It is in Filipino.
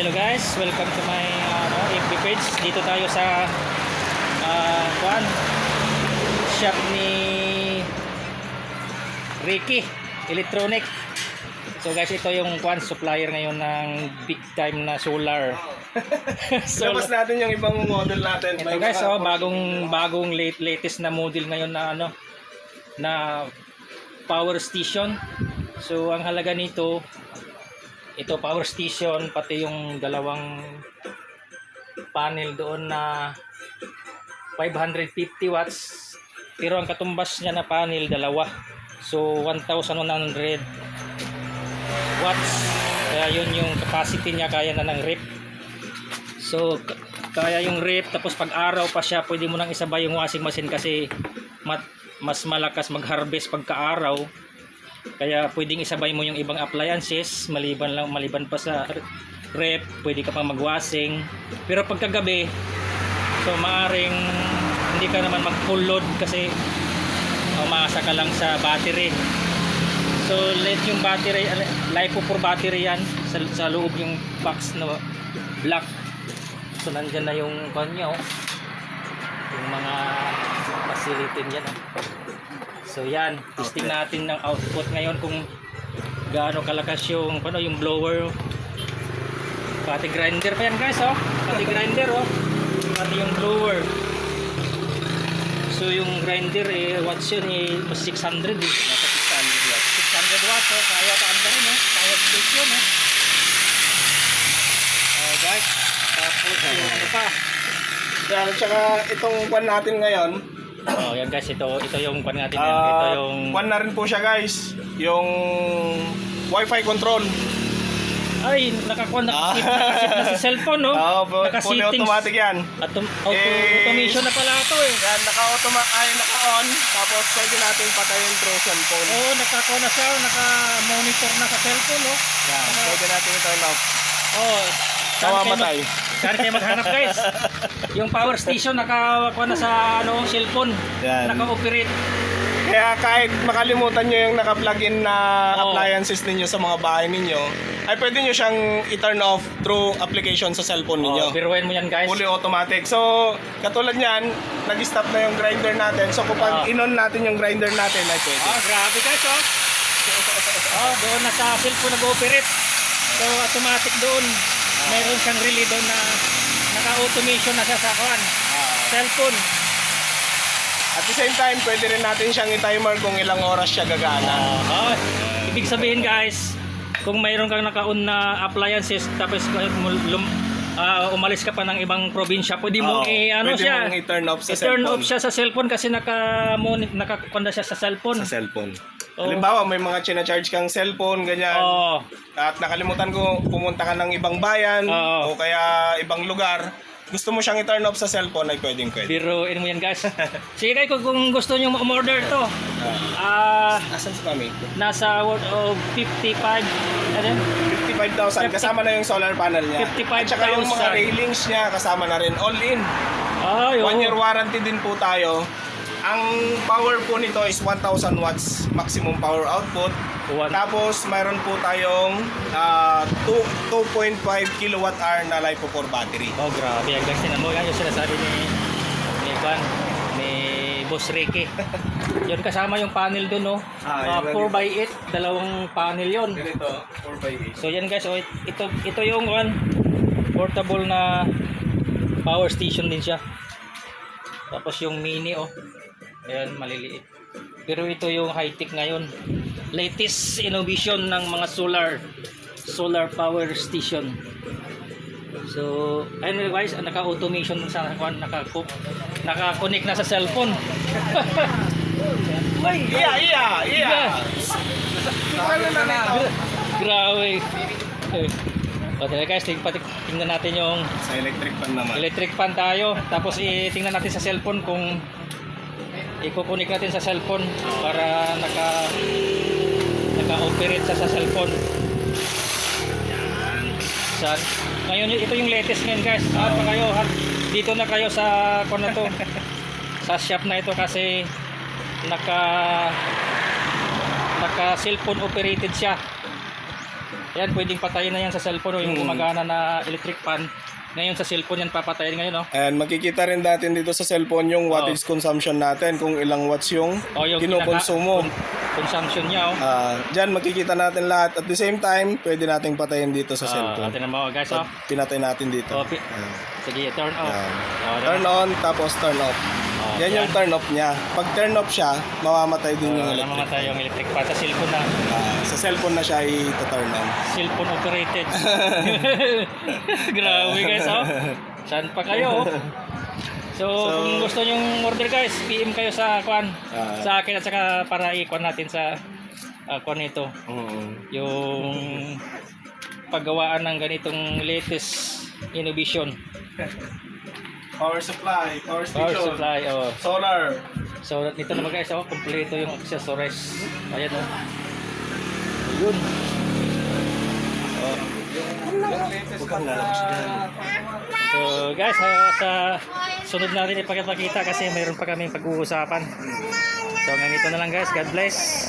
hello guys, welcome to my ano, FB page. Dito tayo sa uh, kuan shop ni Ricky Electronic. So guys, ito yung kuan supplier ngayon ng big time na solar. Labas natin yung ibang model natin. Ito guys, oh, bagong bagong late, latest na model ngayon na ano na power station. So ang halaga nito ito power station pati yung dalawang panel doon na 550 watts. Pero ang katumbas niya na panel dalawa. So 1100 watts. Kaya yun yung capacity niya kaya na ng rep. So kaya yung rep tapos pag araw pa siya pwede mo nang isabay yung washing machine kasi mat, mas malakas mag harvest pagka araw kaya pwedeng isabay mo yung ibang appliances maliban lang maliban pa sa rep, pwede ka pa magwasing. Pero pagkagabi, so maaring hindi ka naman mag full load kasi umasa ka lang sa battery. So let yung battery, lipo for battery yan sa, sa loob yung box na black. So nandyan na yung kanyo. Yung mga facility niyan. oh. So yan, testing natin ng output ngayon kung gaano kalakas yung ano yung blower. Pati grinder pa yan guys oh. Pati grinder oh. Pati yung blower. So yung grinder eh watts yun eh mas 600 eh. Nasa 600 watts. 600 watts oh. Kaya pa anda rin oh. Kaya big yun oh. Oh guys. Tapos yung ano pa. Yan, at saka itong kwan natin ngayon, Oh yan guys ito ito yung pan natin yan. Ito ah, yung kwan na rin po siya guys, yung Wi-Fi control. Ay, nakakuha, Ah. nakasit, nakasit na sa cellphone, no? Oo, fu- fully Nakasettings. automatic yan. Autom auto, Eh, automation na pala ito eh. Yan, naka-automa ay naka-on, tapos pwede natin patayin through cellphone. Oo, nakakuha na siya, naka-monitor na sa cellphone, no? Yan, pwede natin i-turn off. Oo. Mag- Saan kayo maghanap, guys? yung power station, nakakuha na sa ano, cellphone. Yan. Naka-operate. Kaya kahit makalimutan nyo yung naka-plug-in na Oo. appliances ninyo sa mga bahay ninyo, ay pwede nyo siyang i-turn off through application sa cellphone ninyo. Oh, biruin mo yan, guys. Fully automatic. So, katulad niyan, nag-stop na yung grinder natin. So, kapag Ah. inon natin yung grinder natin, ay pwede. Ah, grabe guys, oh. oh, doon na sa cellphone nag-operate. So, automatic doon. Meron siyang relay doon na naka-automation na siya sa kuhan. Cellphone. At the same time, pwede rin natin siyang i-timer kung ilang oras siya gagana. Ah, ibig sabihin guys, kung mayroon kang naka-on na appliances tapos um, lum, ah, umalis ka pa ng ibang probinsya, pwede mo Oo. i ano Pwede siya. mong i-turn off sa i-turn cellphone. off siya sa cellphone kasi naka naka siya sa cellphone. Sa cellphone. Oo. Halimbawa, may mga china-charge kang cellphone, ganyan. Oo. At nakalimutan ko, pumunta ka ng ibang bayan Oo. o kaya ibang lugar. Gusto mo siyang i-turn off sa cellphone, ay pwedeng pwede. Biruin mo yan guys. Sige guys, kung, kung gusto niyo umorder to, ah Asan si Mami? nasa worth of 55 ano yun? 55,000 kasama na yung solar panel niya. 55,000. At saka yung mga railings niya kasama na rin. All in. Ay, One oo. year warranty din po tayo. Ang power po nito is 1,000 watts maximum power output. One. Tapos mayroon po tayong ah, two- 2.5 kilowatt hour na LiPo4 battery. Oh, grabe. Guys, tinan mo yan yung sinasabi ni ni Juan, ni Boss Ricky. yun kasama yung panel doon, no? Ah, Ah, yun. 4x8, dalawang panel yon. Ganito, 4x8. So yan guys, oh, ito ito yung one portable na power station din siya. Tapos yung mini oh. Ayan, maliliit. Pero ito yung high-tech ngayon. Latest innovation ng mga solar solar power station. So, ayun guys, naka-automation sa naka naka-connect na sa cellphone. Ay, Iya, iya, iya. Grabe. Eh. O tara guys, tingnan natin yung Sa electric pan naman. electric fan tayo. Tapos i-tingnan natin sa cellphone kung ikukunik natin sa cellphone para naka naka-operate sa, sa cellphone. Sa, ngayon ito yung latest ngayon guys. At pa kayo ha, dito na kayo sa kung na to. sa shop na ito kasi naka naka cellphone operated siya. Yan, pwedeng patayin na yan sa cellphone o yung Hmm. gumagana na electric fan. Ngayon sa cellphone yan papatayin ngayon, no? And makikita rin natin dito sa cellphone yung wattage consumption natin, kung ilang watts yung O yung kinukonsumo. con- consumption niya, oh. Ah, Diyan makikita natin lahat. At the same time, pwede natin patayin dito sa Ah, cellphone. natin mo, guys, oh. Pinatay natin dito. Oh, pi- Ah. Sige, turn off. Oh, Turn on, tapos turn off. Yan, yung turn off niya. Pag turn off siya, mamamatay din yung electric. namamatay yung electric fan sa cellphone na. Ah, sa cellphone na siya i-turn on. Cellphone operated. Grabe guys, oh. Saan pa kayo? oh? So, So- kung gusto nyong order guys, PM kayo sa kwan. Ah. sa akin at saka para i-kwan natin sa uh, kwan nito. Mm. Yung paggawaan ng ganitong latest innovation. Power supply, power Power station, supply, oh. solar. So, nito naman guys, oh, kompleto yung accessories. Ayan, oh. Ayun. Oh. So guys, ah, sa sunod natin ipakipakita kasi mayroon pa kaming pag-uusapan. So hanggang ito na lang guys. God bless.